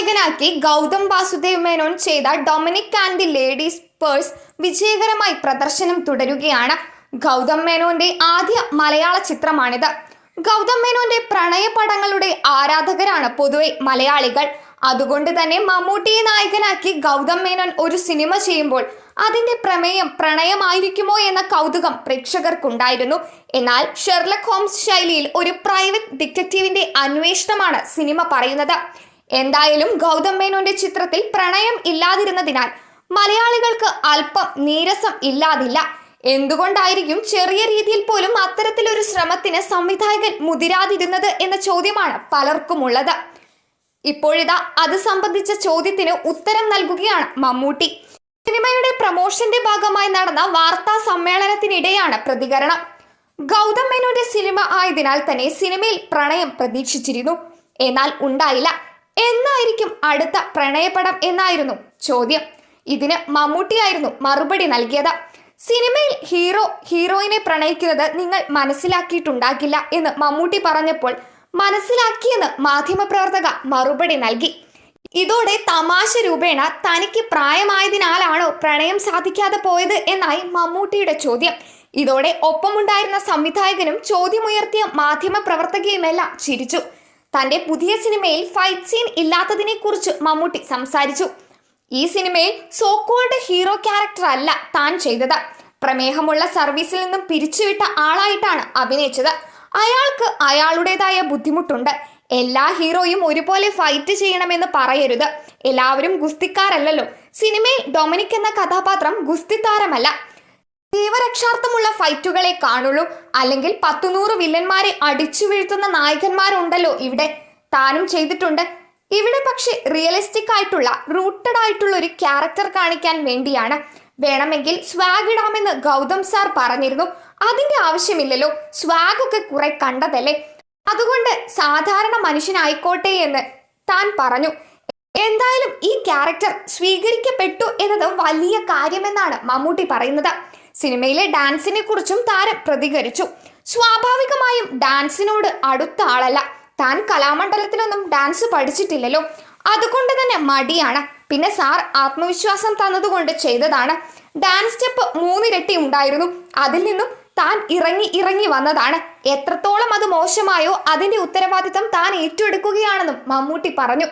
നായകനാക്കി ഗൗതം വാസുദേവ് മേനോൻ ചെയ്ത Dominic and the ladies purse വിജയകരമായി പ്രദർശനം തുടരുകയാണ്. ഗൗതം മേനോന്റെ ആദ്യ മലയാള ചിത്രമാണിത്. ഗൗതം മേനോന്റെ പ്രണയപടങ്ങളുടെ ആരാധകരാണ് പൊതുവെ മലയാളികൾ. അതുകൊണ്ട് തന്നെ മമ്മൂട്ടിയെ നായകനാക്കി ഗൗതം മേനോൻ ഒരു സിനിമ ചെയ്യുമ്പോൾ അതിന്റെ പ്രമേയം പ്രണയമായിരിക്കുമോ എന്ന കൗതുകം പ്രേക്ഷകർക്കുണ്ടായിരുന്നു. എന്നാൽ ഷെർലക് ഹോംസ് ശൈലിയിൽ ഒരു പ്രൈവറ്റ് ഡിറ്റക്റ്റീവിന്റെ അന്വേഷണമാണ് സിനിമ പറയുന്നത്. എന്തായാലും ഗൗതം മേനോന്റെ ചിത്രത്തിൽ പ്രണയം ഇല്ലാതിരുന്നതിനാൽ മലയാളികൾക്ക് അല്പം നീരസം ഇല്ലാതില്ല. എന്തുകൊണ്ടായിരിക്കും ചെറിയ രീതിയിൽ പോലും അത്തരത്തിലൊരു ശ്രമത്തിന് സംവിധായകൻ മുതിരാതിരുന്നത് എന്ന ചോദ്യമാണ് പലർക്കുമുള്ളത്. ഇപ്പോഴിതാ അത് സംബന്ധിച്ച ചോദ്യത്തിന് ഉത്തരം നൽകുകയാണ് മമ്മൂട്ടി. സിനിമയുടെ പ്രമോഷന്റെ ഭാഗമായി നടന്ന വാർത്താ സമ്മേളനത്തിനിടെയാണ് പ്രതികരണം. ഗൗതം മേനോന്റെ സിനിമ ആയതിനാൽ തന്നെ സിനിമയിൽ പ്രണയം പ്രതീക്ഷിച്ചിരുന്നു. എന്നാൽ ഉണ്ടായില്ല. എന്നായിരിക്കും അടുത്ത പ്രണയപടം എന്നായിരുന്നു ചോദ്യം. ഇതിന് മമ്മൂട്ടിയായിരുന്നു മറുപടി നൽകിയത്. സിനിമയിൽ ഹീറോ ഹീറോയിനെ പ്രണയിക്കുന്നത് നിങ്ങൾ മനസ്സിലാക്കിയിട്ടുണ്ടാകില്ല എന്ന് മമ്മൂട്ടി പറഞ്ഞപ്പോൾ മനസ്സിലാക്കിയെന്ന് മാധ്യമപ്രവർത്തക മറുപടി നൽകി. ഇതോടെ തമാശ രൂപേണ തനിക്ക് പ്രായമായതിനാലാണോ പ്രണയം സാധിക്കാതെ പോയത് എന്നായി മമ്മൂട്ടിയുടെ ചോദ്യം. ഇതോടെ ഒപ്പമുണ്ടായിരുന്ന സംവിധായകനും ചോദ്യമുയർത്തിയ മാധ്യമ പ്രവർത്തകയുമെല്ലാം ചിരിച്ചു. തന്റെ പുതിയ സിനിമയിൽ ഫൈറ്റ് സീൻ ഇല്ലാത്തതിനെ കുറിച്ച് മമ്മൂട്ടി സംസാരിച്ചു. ഈ സിനിമയിൽ സോക്കോൾഡ് ഹീറോ ക്യാരക്ടർ അല്ല താൻ ചെയ്തത്. പ്രമേഹമുള്ള സർവീസിൽ നിന്നും പിരിച്ചുവിട്ട ആളായിട്ടാണ് അഭിനയിച്ചത്. അയാൾക്ക് അയാളുടേതായ ബുദ്ധിമുട്ടുണ്ട്. എല്ലാ ഹീറോയും ഒരുപോലെ ഫൈറ്റ് ചെയ്യണമെന്ന് പറയരുത്. എല്ലാവരും ഗുസ്തിക്കാരല്ലല്ലോ. സിനിമയിൽ ഡൊമിനിക് എന്ന കഥാപാത്രം ഗുസ്തി താരമല്ല ജീവരക്ഷാർത്ഥമുള്ള ഫൈറ്റുകളെ കാണുള്ളൂ. അല്ലെങ്കിൽ പത്തുനൂറ് വില്ലന്മാരെ അടിച്ചു വീഴ്ത്തുന്ന നായകന്മാരുണ്ടല്ലോ ഇവിടെ. താനും ചെയ്തിട്ടുണ്ട്. ഇവിടെ പക്ഷെ റിയലിസ്റ്റിക് ആയിട്ടുള്ള റൂട്ടഡ് ആയിട്ടുള്ള ഒരു ക്യാരക്ടർ കാണിക്കാൻ വേണ്ടിയാണ്. വേണമെങ്കിൽ സ്വാഗ് ഇടാമെന്ന് ഗൗതം സാർ പറഞ്ഞിരുന്നു. അതിന്റെ ആവശ്യമില്ലല്ലോ. സ്വാഗ് ഒക്കെ കുറെ കണ്ടതല്ലേ? അതുകൊണ്ട് സാധാരണ മനുഷ്യനായിക്കോട്ടെ എന്ന് താൻ പറഞ്ഞു. എന്തായാലും ഈ ക്യാരക്ടർ സ്വീകരിക്കപ്പെട്ടു എന്നത് വലിയ കാര്യമെന്നാണ് മമ്മൂട്ടി പറയുന്നത്. സിനിമയിലെ ഡാൻസിനെ കുറിച്ചും താരം പ്രതികരിച്ചു. സ്വാഭാവികമായും ഡാൻസിനോട് അടുത്ത ആളല്ല. താൻ കലാമണ്ഡലത്തിലൊന്നും ഡാൻസ് പഠിച്ചിട്ടില്ലല്ലോ. അതുകൊണ്ട് തന്നെ മടിയാണ്. പിന്നെ സാർ ആത്മവിശ്വാസം തന്നതുകൊണ്ട് ചെയ്തതാണ്. ഡാൻസ് സ്റ്റെപ്പ് മൂന്നിരട്ടി ഉണ്ടായിരുന്നു. അതിൽ നിന്നും താൻ ഇറങ്ങി ഇറങ്ങി വന്നതാണ്. എത്രത്തോളം അത് മോശമായോ അതിന്റെ ഉത്തരവാദിത്തം താൻ ഏറ്റെടുക്കുകയാണെന്നും മമ്മൂട്ടി പറഞ്ഞു.